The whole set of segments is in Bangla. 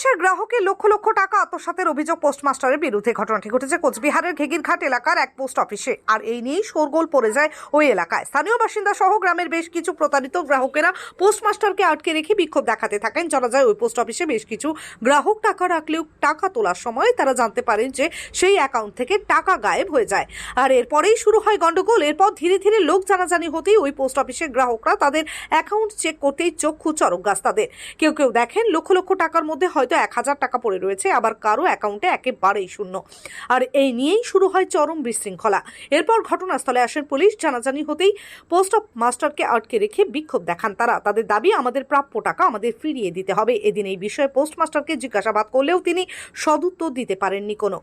অফিসের গ্রাহকের লক্ষ লক্ষ টাকা আত্মসাতের অভিযোগ পোস্টমাস্টারের বিরুদ্ধে। ঘটনাটি ঘটেছে কোচবিহারের ঘেগিরঘাট এলাকার এক পোস্ট অফিসে। আর এই নিয়েই শোরগোল পড়ে যায় ওই এলাকায়। স্থানীয় বাসিন্দা সহ গ্রামের বেশ কিছু প্রতারিত গ্রাহকেরা পোস্টমাস্টারকে আটকে রেখে বিক্ষোভ দেখাতে থাকেন। জানা যায় ওই পোস্ট অফিসে বেশ কিছু গ্রাহক টাকা রাখলেও টাকা তোলার সময় তারা জানতে পারেন যে সেই অ্যাকাউন্ট থেকে টাকা গায়েব হয়ে যায়। আর এরপরেই শুরু হয় গন্ডগোল এরপর ধীরে ধীরে লোক জানাজানি হতেই ওই পোস্ট অফিসের গ্রাহকরা তাদের অ্যাকাউন্ট চেক করতেই চক্ষু চরক গাছ তাদের। কেউ কেউ দেখেন লক্ষ লক্ষ টাকার মধ্যে হয়তো এক হাজার টাকা পড়ে রয়েছে, আবার কারও অ্যাকাউন্টে একেবারেই শূন্য। আর এই নিয়েই শুরু হয় চরম বিশৃঙ্খলা। এরপর ঘটনাস্থলে আসেন পুলিশ, জানাজানি হতেই পোস্ট অফ মাস্টারকে আটকে রেখে বিক্ষোভ দেখান তারা। তাদের দাবি, আমাদের প্রাপ্য টাকা আমাদের ফিরিয়ে দিতে হবে। এদিন এই বিষয়ে পোস্টমাস্টারকে জিজ্ঞাসাবাদ করলেও তিনি সদুত্তর দিতে পারেননি কোনো।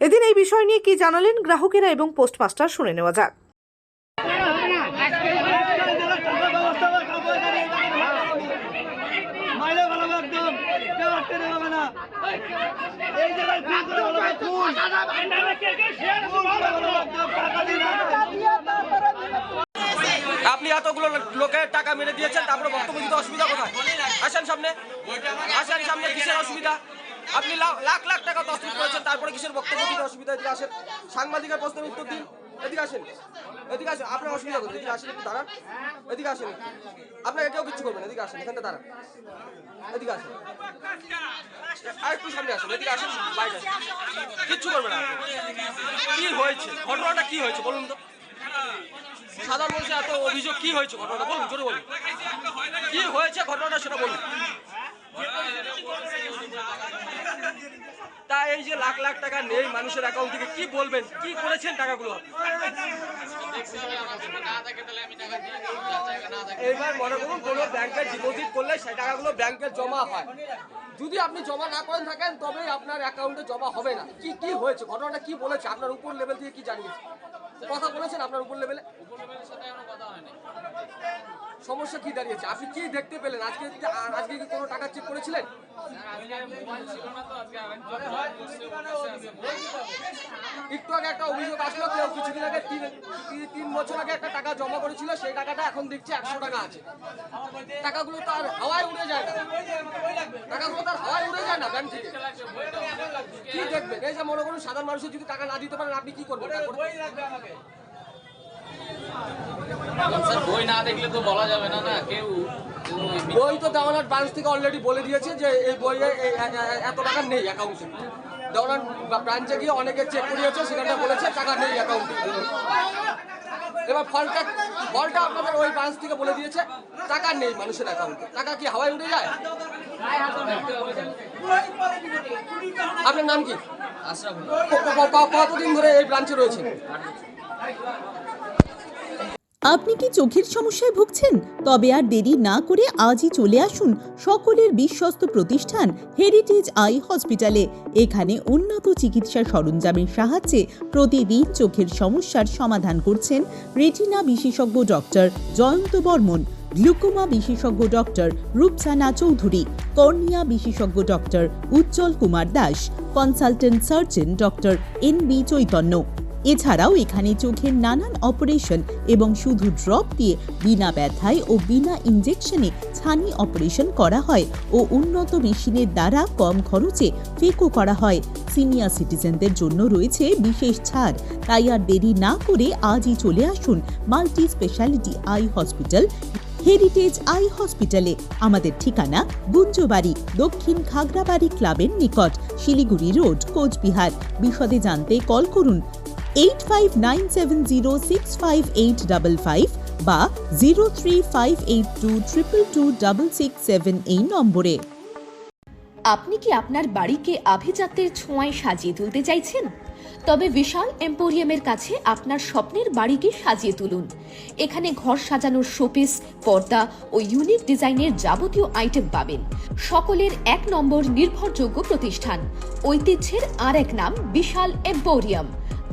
এদিন এই বিষয় নিয়ে কি জানালেন? গ্রাহকেরা এবং পোস্টমাস্টার শুনে নেওয়া যাক মাইলে ভালো একদম কেউ আটকে দেবে হবে না এই জায়গায় খুন করে ভালো খুন খুন করে ভালো একদম টাকা দিন লোকের টাকা মেরে দিয়েছেন, তারপরে বক্তব্য দিতে অসুবিধা কোথায়? আসেন সামনে। আসেন সামনে, কিসের অসুবিধা? আপনি লাখ লাখ টাকা তসলিম করেছেন তারপরে কিসের বক্তব্য দিতে অসুবিধা? এদিকে আসেন। সাংবাদিকের প্রশ্নের উত্তর দিন। এদিকে আসেন। এদিকে আসেন। আপনার অসুবিধা কোথায়? এদিকে আসেন দাঁড়ান। এদিকে আসেন। আপনাকে কেউ কিচ্ছু করবেন এদিকে আসেন, এখানটা দাঁড়ান। এদিকে আসেন। আর একটু সামনে আসেন। এদিকে আসেন। কিচ্ছু করবে না। কি হয়েছে? ঘটনাটা কি হয়েছে? বলুন তো। সাধারণ মানুষের এত অভিযোগ কি হয়েছে ঘটনাটা? বলুন, জোরে বলুন। কি হয়েছে ঘটনাটা সেটা বলুন। তা এই যে লাখ লাখ টাকা নেই মানুষের অ্যাকাউন্ট থেকে, কি বলবেন? কি করেছেন টাকাগুলো এইবার মনে করুন, কোনো ব্যাংকে ডিপোজিট করলে সেই টাকাগুলো ব্যাংকে জমা হয়। যদি আপনি জমা না করেন থাকেন, তবেই আপনার অ্যাকাউন্টে জমা হবে না। কি কি হয়েছে? ঘটনাটা কি বলেছে? আপনার উপর লেভেল থেকে কি জানিয়েছে? কথা বলেছেন আপনার উপর লেভেলে? সমস্যা কি দাঁড়িয়েছে? আপনি কি দেখতে পেলেন? আজকে আজকে কি কোনো টাকা চেক করেছিলেন? একটু আগে একটা অভিযোগ আসলো, কেউ কিছুদিন আগে তিন বছর আগে একটা টাকা জমা করেছিল, সেই টাকাটা এখন দেখছি একশো টাকা আছে। টাকাগুলো তো আর হাওয়ায় উড়ে যায় না। টাকাগুলো তো আর হাওয়ায় উড়ে যায় না ব্যাংক থেকে। কি দেখবেন? এই যে মনে করুন, সাধারণ মানুষের যদি টাকা না দিতে পারেন, আপনি কি করবেন? বই না দেখলে তো বলা যাবে না না? কেউ বই তো দেওয়ানার ব্রাঞ্চ থেকে অলরেডি বলে দিয়েছে যে এই বইয়ে এত টাকা নেই অ্যাকাউন্টে দেওয়ানার ব্রাঞ্চে গিয়ে অনেকে চেক করিয়েছে সেখানটা বলেছে টাকা নেই অ্যাকাউন্টে এবার ফলটা ফলটা আপনাদের ওই ব্রাঞ্চ থেকে বলে দিয়েছে টাকা নেই মানুষের অ্যাকাউন্টে টাকা কি হাওয়ায় উড়ে যায়? আপনার নাম ক- কতদিন ধরে এই ব্রাঞ্চে রয়েছে আপনি কি চোখের সমস্যায় ভুগছেন? তবে আর দেরি না করে আজই চলে আসুন সকলের বিশ্বস্ত প্রতিষ্ঠান হেরিটেজ আই হসপিটালে এখানে উন্নত চিকিৎসা সরঞ্জামের সাহায্যে প্রতিদিন চোখের সমস্যার সমাধান করছেন রেটিনা বিশেষজ্ঞ ডক্টর জয়ন্ত বর্মন, গ্লুকোমা বিশেষজ্ঞ ডক্টর রূপসানা চৌধুরী, কর্নিয়া বিশেষজ্ঞ doctor Ujjwal Kumar Das, consultant surgeon doctor N B Chaitanya. এছাড়াও এখানে চোখের নানান অপারেশন এবং শুধু ড্রপ দিয়ে বিনা ব্যথায় ও বিনা ইনজেকশনে ছানি অপারেশন করা হয় ও উন্নত মেশিনের দ্বারা কম খরচে ফেকো করা হয়। সিনিয়র সিটিজেনদের জন্য রয়েছে বিশেষ ছাড়। তাই আর দেরি না করে আজই চলে আসুন multi speciality eye hospital, heritage eye হসপিটালে। আমাদের ঠিকানা গুঞ্জবাড়ি, দক্ষিণ খাগড়াবাড়ি ক্লাবের নিকট, শিলিগুড়ি রোড, কোচবিহার। বিশদে জানতে কল করুন eight five nine seven zero six five eight double five বা zero three five eight two triple two double six seven এই নম্বরে। আপনি কি আপনার বাড়িকে আভিজাত্যের ছোঁয়ায় সাজিয়ে তুলতে চাইছেন? তবে বিশাল এম্পোরিয়ামের কাছে আপনার স্বপ্নের বাড়িকে সাজিয়ে তুলুন। এখানে ঘর সাজানোর শোপিস, পর্দা ও ইউনিক ডিজাইনের যাবতীয় আইটেম পাবেন। সকলের এক নম্বর নির্ভরযোগ্য প্রতিষ্ঠান। ঐতিহ্যের আর এক নাম বিশাল এম্পোরিয়াম।